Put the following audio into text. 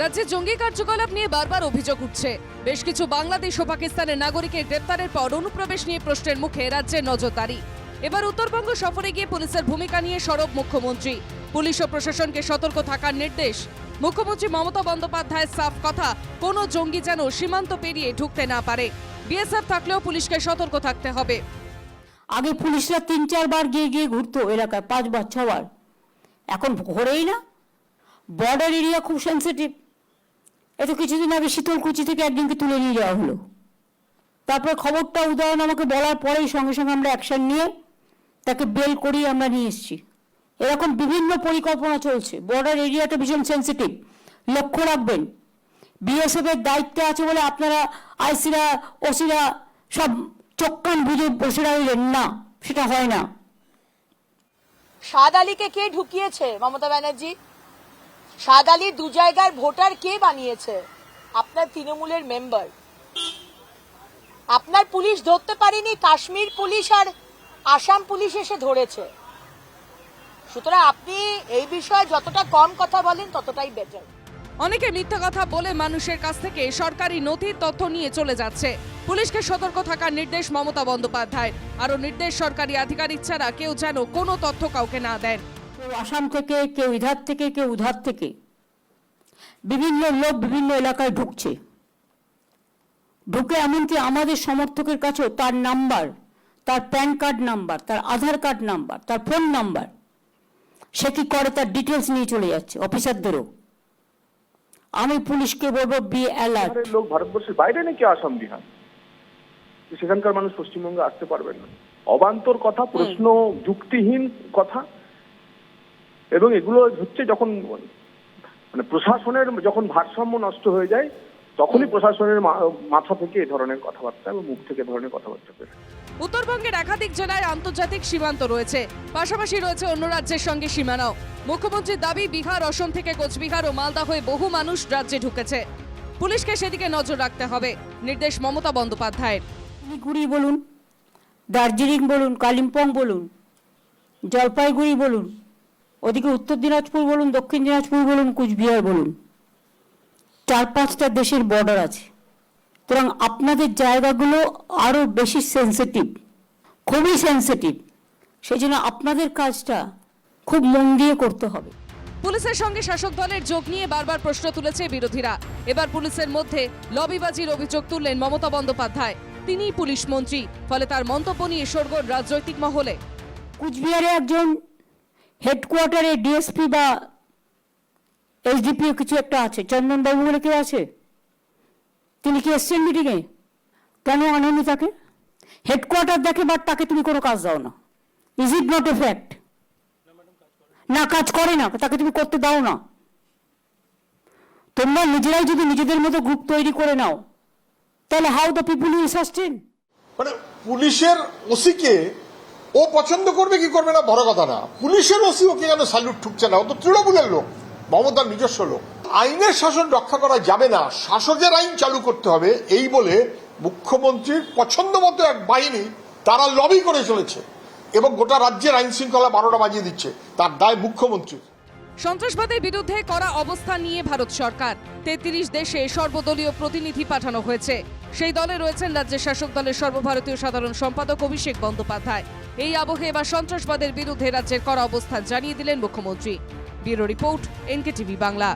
রাজ্যে জঙ্গি কার্যকলাপ নিয়ে বারবার অভিযোগ উঠছে। বেশ কিছু বাংলাদেশ ও পাকিস্তানের নাগরিকের গ্রেপ্তারের পর অনুপ্রবেশ নিয়ে প্রশ্নের মুখে রাজ্যের নজরদারি। এবার উত্তরবঙ্গ সফরে গিয়ে পুলিশের ভূমিকা নিয়ে সরব মুখ্যমন্ত্রী। পুলিশ ও প্রশাসনকে সতর্ক থাকার নির্দেশ মুখ্যমন্ত্রী মমতা বন্দ্যোপাধ্যায়ের সাফ কথা, কোনো জঙ্গি যেন সীমান্ত পেরিয়ে ঢুকতে না পারে। বিএসএফ থাকলেও পুলিশকে সতর্ক থাকতে হবে। আগে পুলিশরা তিন চারবার গিয়ে গিয়ে ঘুরতো এলাকায় পাঁচবার ছবার এখন ঘোরেই না। বর্ডার এরিয়া খুব সেন্সিটিভ এত কিছুদিন আগে শীতলকুচি থেকে একজনকে তুলে নিয়ে যাওয়া হলো। তারপরে খবরটা উদাহরণ আমাকে বলার পরেই সঙ্গে সঙ্গে আমরা অ্যাকশন নিয়ে তাকে বেল করিয়ে আমরা নিয়ে এসেছি। এরকম বিভিন্ন পরিকল্পনা চলছে। বর্ডার এরিয়াটা ভীষণ সেন্সিটিভ লক্ষ্য রাখবেন বিএসএফ এর দায়িত্বে আছে বলে আপনারা আইসিরা ওসিরা সব চোখ কান বুঝে বসে রইলেন। না, সেটা হয় না। সাদ আলীকে কে ঢুকিয়েছে, মমতা ব্যানার্জি? সাদ আলী দু জায়গার ভোটার কে বানিয়েছে? আপনার তৃণমূলের মেম্বার। আপনার পুলিশ ধরতে পারেনি, কাশ্মীর পুলিশ আর আসাম পুলিশ এসে ধরেছে। সুতরাং আপনি এই বিষয়ে যতটা কম কথা বলেন, ততটাই বেটার অনেকে মিথ্যা কথা বলে মানুষের কাছ থেকে সরকারি নথির তথ্য নিয়ে চলে যাচ্ছে। পুলিশকে সতর্ক থাকার নির্দেশ মমতা বন্দ্যোপাধ্যায় আরও নির্দেশ সরকারি আধিকারিক ছাড়া কেউ যেন কোনো তথ্য কাউকে না দেন। কেউ আসাম থেকে কেউ ইধার থেকে কেউ উধার থেকে। বিভিন্ন লোক বিভিন্ন এলাকায় ঢুকছে। ঢুকে এমনকি আমাদের সমর্থকের কাছেও তার নাম্বার তার প্যান কার্ড নাম্বার তার আধার কার্ড নাম্বার তার ফোন নাম্বার। সে কি করে তার ডিটেলস নিয়ে চলে যাচ্ছে অফিসারদেরও? আমি পুলিশকে বলব বি অ্যালার্ট লোক ভারতবর্ষের বাইরে নাকি আসাম বিহার? সেখানকার মানুষ পশ্চিমবঙ্গে আসতে পারবেন না। অবান্তর কথা প্রশ্ন যুক্তিহীন কথা। এবং এগুলো হচ্ছে যখন মানে প্রশাসনের যখন ভারসাম্য নষ্ট হয়ে যায় তখনই প্রশাসনের মা- মাথা থেকে এ ধরনের কথাবার্তা এবং মুখ থেকে ধরনের কথাবার্তা বের উত্তরবঙ্গের একাধিক জেলায় আন্তর্জাতিক সীমান্ত রয়েছে। পাশাপাশি রয়েছে অন্য রাজ্যের সঙ্গে সীমানাও। মুখ্যমন্ত্রীর দাবি বিহার অসম থেকে কোচবিহার ও মালদা হয়ে বহু মানুষ রাজ্যে ঢুকেছে। পুলিশকে সেদিকে নজর রাখতে হবে নির্দেশ মমতা বন্দ্যোপাধ্যায়ের। শিলিগুড়ি বলুন দার্জিলিং বলুন কালিম্পং বলুন জলপাইগুড়ি বলুন ওদিকে উত্তর দিনাজপুর বলুন দক্ষিণ দিনাজপুর বলুন কুচবিহার বলুন চার পাঁচটা দেশের বর্ডার আছে। সুতরাং আপনাদের জায়গাগুলো আরও বেশি সেন্সিটিভ খুবই সেন্সিটিভ সেই জন্য আপনাদের কাজটা খুব মন দিয়ে করতে হবে। পুলিশের সঙ্গে শাসক দলের যোগ নিয়ে বারবার প্রশ্ন তুলেছে বিরোধীরা। এবার পুলিশের মধ্যে লবিবাজির অভিযোগ তুললেন মমতা বন্দ্যোপাধ্যায়। তিনিই পুলিশ মন্ত্রী ফলে তার মন্তব্য নিয়ে সরগোল রাজনৈতিক মহলে। কুচবিহারে একজন হেডকোয়ার্টারে ডিএসপি বা এসডিপিও কিছু একটা আছে। চন্দনবাবু বলে কেউ আছে? তিনি কি এসছেন মিটিংয়ে কেন আনেনি তাকে? হেডকোয়ার্টার দেখে বাট তাকে তুমি কোনো কাজ দাও না। Is it not a fact না, কাজ করে না, তাকে তুমি করতে দাও না। তোমরা নিজেরাই যদি নিজেদের মতো গ্রুপ তৈরি করে নাও, তাহলে how the people will sustain মানে পুলিশের ওসিকে ও পছন্দ করবে, কি করবে না, বড় কথা না। পুলিশের ওসি ওকে কেন স্যালুট ঠুকছে না, ও তো তৃণমূলের লোক, মমতার নিজস্ব লোক। আইনের শাসন রক্ষা করা যাবে না, শাসকের আইন চালু করতে হবে, এই বলে মুখ্যমন্ত্রীর পছন্দ মতো এক বাহিনী তারা লবি করে চলেছে এবং গোটা রাজ্যের আইন শৃঙ্খলা বারোটা বাজিয়ে দিচ্ছে, তার দায় মুখ্যমন্ত্রীর। সন্ত্রাসবাদের বিরুদ্ধে করা অবস্থান নিয়ে ভারত সরকার। তেত্রিশ দেশে সর্বদলীয় প্রতিনিধি পাঠানো হয়েছে। সেই দলে রয়েছেন রাজ্যের শাসক দলের সর্বভারতীয় সাধারণ সম্পাদক অভিষেক বন্দ্যোপাধ্যায়। এই আবহে এবার সন্ত্রাসবাদের বিরুদ্ধে রাজ্যের করা অবস্থান জানিয়ে দিলেন মুখ্যমন্ত্রী। Bureau report NK TV Bangla.